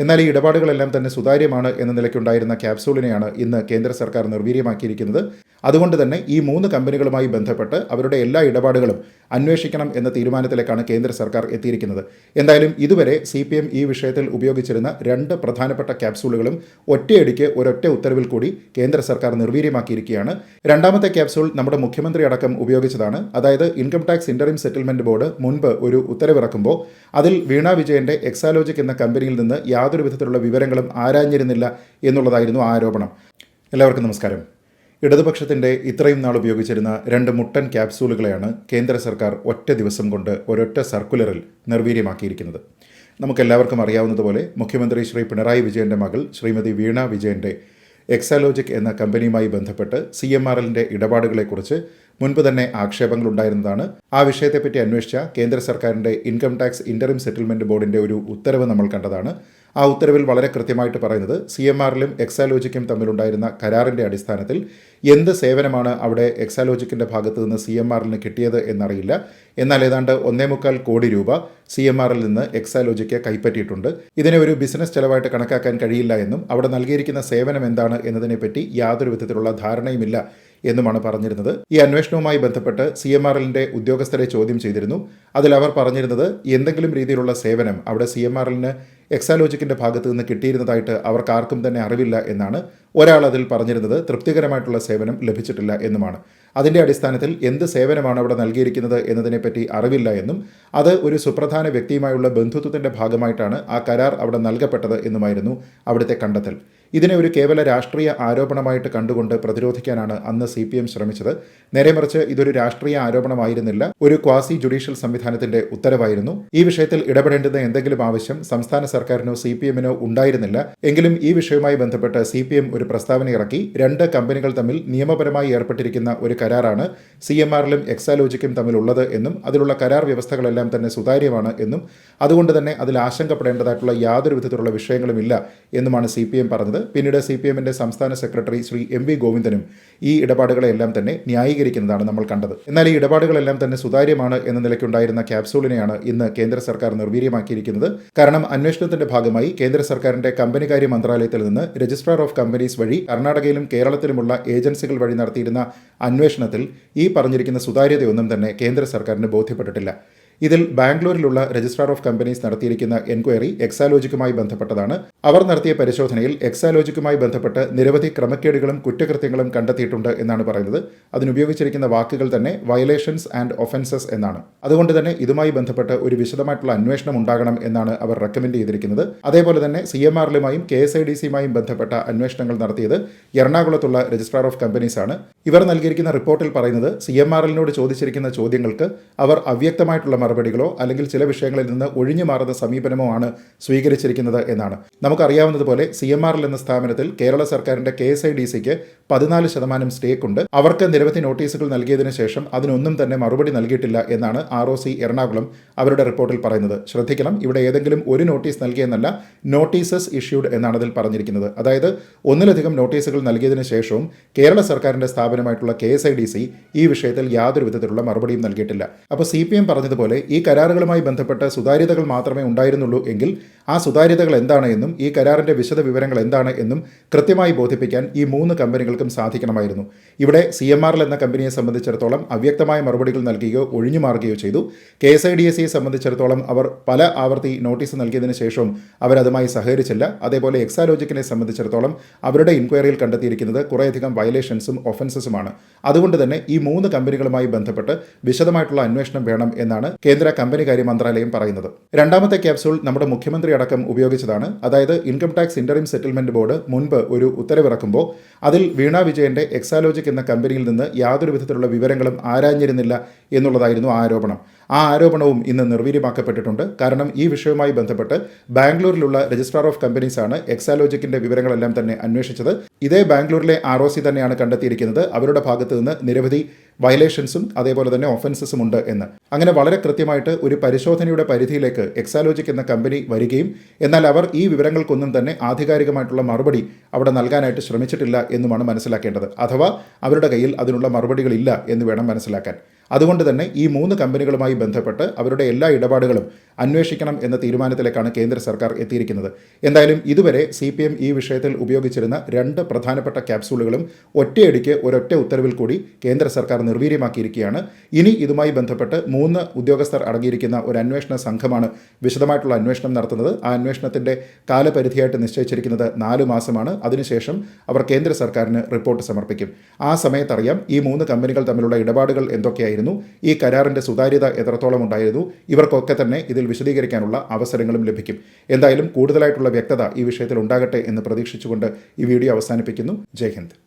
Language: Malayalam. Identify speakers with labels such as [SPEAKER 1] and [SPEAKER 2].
[SPEAKER 1] എന്നാൽ ഈ ഇടപാടുകളെല്ലാം തന്നെ സുതാര്യമാണ് എന്ന നിലയ്ക്കുണ്ടായിരുന്ന ക്യാപ്സൂളിനെയാണ് ഇന്ന് കേന്ദ്ര സർക്കാർ നിർവീര്യമാക്കിയിരിക്കുന്നത്. അതുകൊണ്ട് തന്നെ ഈ മൂന്ന് കമ്പനികളുമായി ബന്ധപ്പെട്ട് അവരുടെ എല്ലാ ഇടപാടുകളും അന്വേഷിക്കണം എന്ന തീരുമാനത്തിലേക്കാണ് കേന്ദ്ര സർക്കാർ എത്തിയിരിക്കുന്നത്. എന്തായാലും ഇതുവരെ സി പി എം ഈ വിഷയത്തിൽ ഉപയോഗിച്ചിരുന്ന രണ്ട് പ്രധാനപ്പെട്ട ക്യാപ്സൂളുകളും ഒറ്റയടിക്ക് ഒരൊറ്റ ഉത്തരവിൽ കൂടി കേന്ദ്ര സർക്കാർ നിർവീര്യമാക്കിയിരിക്കുകയാണ്. രണ്ടാമത്തെ ക്യാപ്സൂൾ നമ്മുടെ മുഖ്യമന്ത്രി അടക്കം ഉപയോഗിച്ചതാണ്. അതായത് income tax interim settlement board മുൻപ് ഒരു ഉത്തരവിറക്കുമ്പോൾ അതിൽ വീണ വിജയന്റെ എക്സാലോജിക് എന്ന കമ്പനിയിൽ നിന്ന് യാതൊരു വിധത്തിലുള്ള വിവരങ്ങളും ആരാഞ്ഞിരുന്നില്ല എന്നുള്ളതായിരുന്നു ആരോപണം. എല്ലാവർക്കും നമസ്കാരം. ഇടതുപക്ഷത്തിന്റെ ഇത്രയും നാൾ ഉപയോഗിച്ചിരുന്ന രണ്ട് മുട്ടൻ ക്യാപ്സൂളുകളെയാണ് കേന്ദ്ര സർക്കാർ ഒറ്റ ദിവസം കൊണ്ട് ഒരൊറ്റ സർക്കുലറിൽ നിർവീര്യമാക്കിയിരിക്കുന്നത്. നമുക്കെല്ലാവർക്കും അറിയാവുന്നതുപോലെ മുഖ്യമന്ത്രി ശ്രീ പിണറായി വിജയന്റെ മകൾ ശ്രീമതി വീണ വിജയന്റെ എക്സാലോജിക് എന്ന കമ്പനിയുമായി ബന്ധപ്പെട്ട് സി എം ആർ എല്ലിന്റെ ഇടപാടുകളെക്കുറിച്ച് മുൻപ് തന്നെ ആക്ഷേപങ്ങൾ ഉണ്ടായിരുന്നതാണ് ആ വിഷയത്തെപ്പറ്റി അന്വേഷിച്ച കേന്ദ്ര സർക്കാരിന്റെ ഇൻകം ടാക്സ് ഇന്ററിം സെറ്റിൽമെന്റ് ബോർഡിന്റെ ഒരു ഉത്തരവ് നമ്മൾ കണ്ടതാണ്. ആ ഉത്തരവിൽ വളരെ കൃത്യമായിട്ട് പറയുന്നത് സി എം ആറിലും എക്സാലോജിക്കും തമ്മിലുണ്ടായിരുന്ന കരാറിന്റെ അടിസ്ഥാനത്തിൽ എന്ത് സേവനമാണ് അവിടെ എക്സാലോജിക്കിന്റെ ഭാഗത്ത് നിന്ന് സി എം ആറിന് കിട്ടിയത് എന്നറിയില്ല. എന്നാൽ ഏതാണ്ട് ഒന്നേ മുക്കാൽ കോടി രൂപ സി എം ആറിൽ നിന്ന് എക്സാലോജിക്ക് കൈപ്പറ്റിയിട്ടുണ്ട്. ഇതിനെ ഒരു ബിസിനസ് ചെലവായിട്ട് കണക്കാക്കാൻ കഴിയില്ല എന്നും അവിടെ നൽകിയിരിക്കുന്ന സേവനം എന്താണ് എന്നതിനെപ്പറ്റി യാതൊരു വിധത്തിലുള്ള ധാരണയുമില്ല എന്നുമാണ് പറഞ്ഞിരുന്നത്. ഈ അന്വേഷണവുമായി ബന്ധപ്പെട്ട് സി എം ആർ ഉദ്യോഗസ്ഥരെ ചോദ്യം ചെയ്തിരുന്നു. അതിൽ അവർ പറഞ്ഞിരുന്നത് എന്തെങ്കിലും രീതിയിലുള്ള സേവനം അവിടെ സി എം ആർ എല്ലിന് എക്സാലോജിക്കിന്റെ ഭാഗത്ത് നിന്ന് കിട്ടിയിരുന്നതായിട്ട് അവർക്ക് ആർക്കും തന്നെ അറിവില്ല എന്നാണ് ഒരാൾ അതിൽ പറഞ്ഞിരുന്നത്. തൃപ്തികരമായിട്ടുള്ള സേവനം ലഭിച്ചിട്ടില്ല എന്നുമാണ്. അതിന്റെ അടിസ്ഥാനത്തിൽ എന്ത് സേവനമാണ് അവിടെ നൽകിയിരിക്കുന്നത് എന്നതിനെപ്പറ്റി അറിവില്ല എന്നും അത് ഒരു സുപ്രധാന വ്യക്തിയുമായുള്ള ബന്ധുത്വത്തിന്റെ ഭാഗമായിട്ടാണ് ആ കരാർ അവിടെ നൽകപ്പെട്ടത് എന്നുമായിരുന്നു അവിടുത്തെ കണ്ടെത്തൽ. ഇതിനെ ഒരു കേവല രാഷ്ട്രീയ ആരോപണമായിട്ട് കണ്ടുകൊണ്ട് പ്രതിരോധിക്കാനാണ് അന്ന് സി പി എം ശ്രമിച്ചത്. നേരെ മറിച്ച് ഇതൊരു രാഷ്ട്രീയ ആരോപണമായിരുന്നില്ല. ഒരു ക്വാസി ജുഡീഷ്യൽ സംവിധാനത്തിന്റെ ഉത്തരവായിരുന്നു. ഈ വിഷയത്തിൽ ഇടപെടേണ്ടുന്ന എന്തെങ്കിലും ആവശ്യം സംസ്ഥാന സർക്കാരിനോ സി പി എമ്മിനോ ഉണ്ടായിരുന്നില്ല. എങ്കിലും ഈ വിഷയവുമായി ബന്ധപ്പെട്ട് സി പി എം ഒരു പ്രസ്താവന ഇറക്കി. രണ്ട് കമ്പനികൾ തമ്മിൽ നിയമപരമായി ഏർപ്പെട്ടിരിക്കുന്ന ഒരു കരാറാണ് സി എം ആറിലും എക്സാലോജിക്കും തമ്മിലുള്ളത് എന്നും അതിലുള്ള കരാർ വ്യവസ്ഥകളെല്ലാം തന്നെ സുതാര്യമാണ് എന്നും അതുകൊണ്ട് തന്നെ അതിൽ ആശങ്കപ്പെടേണ്ടതായിട്ടുള്ള യാതൊരു വിധത്തിലുള്ള വിഷയങ്ങളുമില്ല എന്നുമാണ് സി പി എം പറഞ്ഞത്. പിന്നീട് സി പി എമ്മിന്റെ സംസ്ഥാന സെക്രട്ടറി ശ്രീ എം വി ഗോവിന്ദനും ഈ ഇടപാടുകളെല്ലാം തന്നെ ന്യായീകരിക്കുന്നതാണ് നമ്മൾ കണ്ടത്. എന്നാൽ ഈ ഇടപാടുകളെല്ലാം തന്നെ സുതാര്യമാണ് എന്ന നിലയ്ക്കുണ്ടായിരുന്ന ക്യാപ്സൂളിനെയാണ് ഇന്ന് കേന്ദ്ര സർക്കാർ നിർവീര്യമാക്കിയിരിക്കുന്നത്. കാരണം അന്വേഷണത്തിന്റെ ഭാഗമായി കേന്ദ്ര സർക്കാരിന്റെ കമ്പനികാര്യ മന്ത്രാലയത്തിൽ നിന്ന് രജിസ്ട്രാർ ഓഫ് കമ്പനീസ് വഴി കർണാടകയിലും കേരളത്തിലുമുള്ള ഏജൻസികൾ വഴി നടത്തിയിരുന്ന അന്വേഷണത്തിൽ ഈ പറഞ്ഞിരിക്കുന്ന സുതാര്യതയൊന്നും തന്നെ കേന്ദ്ര സർക്കാരിന് ബോധ്യപ്പെട്ടിട്ടില്ല. ഇതിൽ ബാംഗ്ലൂരിലുള്ള രജിസ്ട്രാർ ഓഫ് കമ്പനീസ് നടത്തിയിരിക്കുന്ന എൻക്വയറി എക്സാലോജിക്കുമായി ബന്ധപ്പെട്ടതാണ്. അവർ നടത്തിയ പരിശോധനയിൽ എക്സാലോജിക്കുമായി ബന്ധപ്പെട്ട് നിരവധി ക്രമക്കേടുകളും കുറ്റകൃത്യങ്ങളും കണ്ടെത്തിയിട്ടുണ്ട് എന്നാണ് പറയുന്നത്. അതിനുപയോഗിച്ചിരിക്കുന്ന വാക്കുകൾ തന്നെ വയലേഷൻസ് ആൻഡ് ഒഫൻസസ് എന്നാണ്. അതുകൊണ്ട് തന്നെ ഇതുമായി ബന്ധപ്പെട്ട് ഒരു വിശദമായിട്ടുള്ള അന്വേഷണം ഉണ്ടാകണം എന്നാണ് അവർ റെക്കമെൻഡ് ചെയ്തിരിക്കുന്നത്. അതേപോലെ തന്നെ സി എം ആറിലുമായും കെ എസ് ഐ ഡി സിയുമായും ബന്ധപ്പെട്ട അന്വേഷണങ്ങൾ നടത്തിയത് എറണാകുളത്തുള്ള രജിസ്ട്രാർ ഓഫ് കമ്പനീസ് ആണ്. ഇവർ നൽകിയിരിക്കുന്ന റിപ്പോർട്ടിൽ പറയുന്നത് സി എം ആറിനോട് ചോദിച്ചിരിക്കുന്ന ചോദ്യങ്ങൾക്ക് അവർ അവ്യക്തമായിട്ടുള്ള മറുപടികളോ അല്ലെങ്കിൽ ചില വിഷയങ്ങളിൽ നിന്ന് ഒഴിഞ്ഞു മാറുന്ന സമീപനമോ ആണ് സ്വീകരിച്ചിരിക്കുന്നത് എന്നാണ്. നമുക്കറിയാവുന്നതുപോലെ സി എം ആർ എൽ എന്ന സ്ഥാപനത്തിൽ കേരള സർക്കാരിന്റെ കെ എസ് ഐ ഡി സിക്ക് പതിനാല് ശതമാനം സ്റ്റേക്ക് ഉണ്ട് അവർക്ക് നിരവധി നോട്ടീസുകൾ നൽകിയതിനു ശേഷം അതിനൊന്നും തന്നെ മറുപടി നൽകിയിട്ടില്ല എന്നാണ് ആർ ഒ സി എറണാകുളം അവരുടെ റിപ്പോർട്ടിൽ പറയുന്നത്. ശ്രദ്ധിക്കണം ഇവിടെ ഏതെങ്കിലും ഒരു നോട്ടീസ് നൽകിയെന്നല്ല നോട്ടീസസ് ഇഷ്യൂഡ് എന്നാണ് അതിൽ പറഞ്ഞിരിക്കുന്നത്. അതായത് ഒന്നിലധികം നോട്ടീസുകൾ നൽകിയതിനു ശേഷവും കേരള സർക്കാരിന്റെ സ്ഥാപനമായിട്ടുള്ള K S I D C ഈ വിഷയത്തിൽ യാതൊരു വിധത്തിലുള്ള മറുപടിയും നൽകിയിട്ടില്ല. അപ്പോൾ സി പി എം പറഞ്ഞതുപോലെ ഈ കരാറുകളുമായി ബന്ധപ്പെട്ട സുതാര്യതകൾ മാത്രമേ ഉണ്ടായിരുന്നുള്ളൂ എങ്കിൽ ആ സുതാര്യതകൾ എന്താണ് എന്നും ഈ കരാറിന്റെ വിശദ വിവരങ്ങൾ എന്താണ് എന്നും കൃത്യമായി ബോധിപ്പിക്കാൻ ഈ മൂന്ന് കമ്പനികൾക്കും സാധിക്കണമായിരുന്നു. ഇവിടെ സി എം ആർ എന്ന കമ്പനിയെ സംബന്ധിച്ചിടത്തോളം അവ്യക്തമായ മറുപടികൾ നൽകുകയോ ഒഴിഞ്ഞു മാറുകയോ ചെയ്തു. K S I D S സിയെ സംബന്ധിച്ചിടത്തോളം അവർ പല ആവർത്തി നോട്ടീസ് നൽകിയതിനു ശേഷവും അവരതുമായി സഹകരിച്ചില്ല. അതേപോലെ എക്സാലോജിക്കിനെ സംബന്ധിച്ചിടത്തോളം അവരുടെ ഇൻക്വയറിയിൽ കണ്ടെത്തിയിരിക്കുന്നത് കുറേയധികം വയലേഷൻസും ഒഫൻസസുമാണ് അതുകൊണ്ട് തന്നെ ഈ മൂന്ന് കമ്പനികളുമായി ബന്ധപ്പെട്ട് വിശദമായിട്ടുള്ള അന്വേഷണം വേണം എന്നാണ് കേന്ദ്ര കമ്പനികാര്യ മന്ത്രാലയം പറയുന്നത്. രണ്ടാമത്തെ ക്യാപ്സൂൾ നമ്മുടെ മുഖ്യമന്ത്രി അടക്കം ഉപയോഗിച്ചതാണ്. അതായത് income tax interim settlement board മുൻപ് ഒരു ഉത്തരവിറക്കുമ്പോൾ അതിൽ വീണ വിജയന്റെ എക്സാലോജിക് എന്ന കമ്പനിയിൽ നിന്ന് യാതൊരു വിധത്തിലുള്ള വിവരങ്ങളും ആരാഞ്ഞിരുന്നില്ല എന്നുള്ളതായിരുന്നു ആരോപണം. ആ ആരോപണവും ഇന്ന് നിർവീര്യമാക്കപ്പെട്ടിട്ടുണ്ട്. കാരണം ഈ വിഷയവുമായി ബന്ധപ്പെട്ട് ബാംഗ്ലൂരിലുള്ള രജിസ്ട്രാർ ഓഫ് കമ്പനീസ് ആണ് എക്സാലോജിക്കിന്റെ വിവരങ്ങളെല്ലാം തന്നെ അന്വേഷിച്ചത്. ഇതേ ബാംഗ്ലൂരിലെ ആർ തന്നെയാണ് കണ്ടെത്തിയിരിക്കുന്നത്. അവരുടെ ഭാഗത്ത് നിന്ന് നിരവധി വയലേഷൻസും അതേപോലെ തന്നെ ഒഫൻസസും ഉണ്ട് എന്ന്. അങ്ങനെ വളരെ കൃത്യമായിട്ട് ഒരു പരിശോധനയുടെ പരിധിയിലേക്ക് എക്സാലോജിക് എന്ന കമ്പനി വരികയും എന്നാൽ അവർ ഈ വിവരങ്ങൾക്കൊന്നും തന്നെ ആധികാരികമായിട്ടുള്ള മറുപടി അവിടെ നൽകാനായിട്ട് ശ്രമിച്ചിട്ടില്ല എന്നുമാണ് മനസ്സിലാക്കേണ്ടത്. അഥവാ അവരുടെ കയ്യിൽ അതിനുള്ള മറുപടികളില്ല എന്ന് വേണം മനസ്സിലാക്കാൻ. അതുകൊണ്ട് തന്നെ ഈ മൂന്ന് കമ്പനികളുമായി ബന്ധപ്പെട്ട് അവരുടെ എല്ലാ ഇടപാടുകളും അന്വേഷിക്കണം എന്ന തീരുമാനത്തിലേക്കാണ് കേന്ദ്ര സർക്കാർ എത്തിയിരിക്കുന്നത്. എന്തായാലും ഇതുവരെ സി പി എം ഈ വിഷയത്തിൽ ഉപയോഗിച്ചിരുന്ന രണ്ട് പ്രധാനപ്പെട്ട ക്യാപ്സൂളുകളും ഒറ്റയടിക്ക് ഒരൊറ്റ ഉത്തരവിൽ കൂടി കേന്ദ്ര സർക്കാർ നിർവീര്യമാക്കിയിരിക്കുകയാണ്. ഇനി ഇതുമായി ബന്ധപ്പെട്ട് മൂന്ന് ഉദ്യോഗസ്ഥർ അടങ്ങിയിരിക്കുന്ന ഒരു അന്വേഷണ സംഘമാണ് വിശദമായിട്ടുള്ള അന്വേഷണം നടത്തുന്നത്. ആ അന്വേഷണത്തിന്റെ കാലപരിധിയായിട്ട് നിശ്ചയിച്ചിരിക്കുന്നത് നാല് മാസമാണ്. അതിനുശേഷം അവർ കേന്ദ്ര സർക്കാരിന് റിപ്പോർട്ട് സമർപ്പിക്കും. ആ സമയത്തറിയാം ഈ മൂന്ന് കമ്പനികൾ തമ്മിലുള്ള ഇടപാടുകൾ എന്തൊക്കെയായിരുന്നു. ഈ കരാറിന്റെ സുതാര്യത എത്രത്തോളം ഉണ്ടായിരുന്നു ഇവർക്കൊക്കെ തന്നെ ഇതിൽ വിശദീകരിക്കാനുള്ള അവസരങ്ങളും ലഭിക്കും. എന്തായാലും കൂടുതലായിട്ടുള്ള വ്യക്തത ഈ വിഷയത്തിൽ ഉണ്ടാകട്ടെ എന്ന് പ്രതീക്ഷിച്ചുകൊണ്ട് ഈ വീഡിയോ അവസാനിപ്പിക്കുന്നു. ജയ് ഹിന്ദ്.